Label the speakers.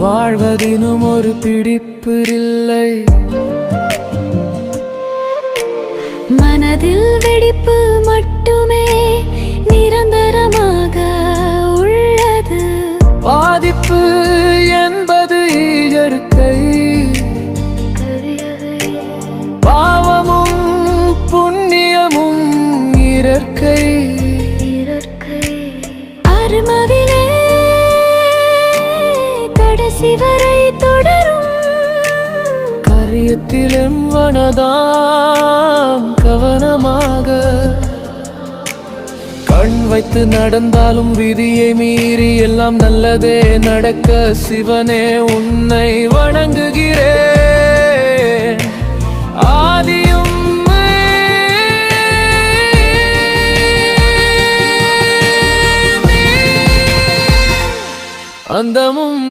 Speaker 1: வாழ்வதினும் ஒரு பிடிப்பு இல்லை.
Speaker 2: மனதில் வெடிப்பு மட்டுமே நிரந்தரமாக உள்ளது.
Speaker 1: பாதிப்பு என்பது இயற்கை. பாவமும் புண்ணியமும் இயற்கை.
Speaker 2: அருமவிலே சிவரை தொடரும்.
Speaker 1: கரியத்திலும் வனதாம் கவனமாக. கண் வைத்து நடந்தாலும் விதியை மீறி எல்லாம் நல்லதே. நடக்க சிவனே உன்னை வணங்குகிறேன் ஆதியும் அந்தமும்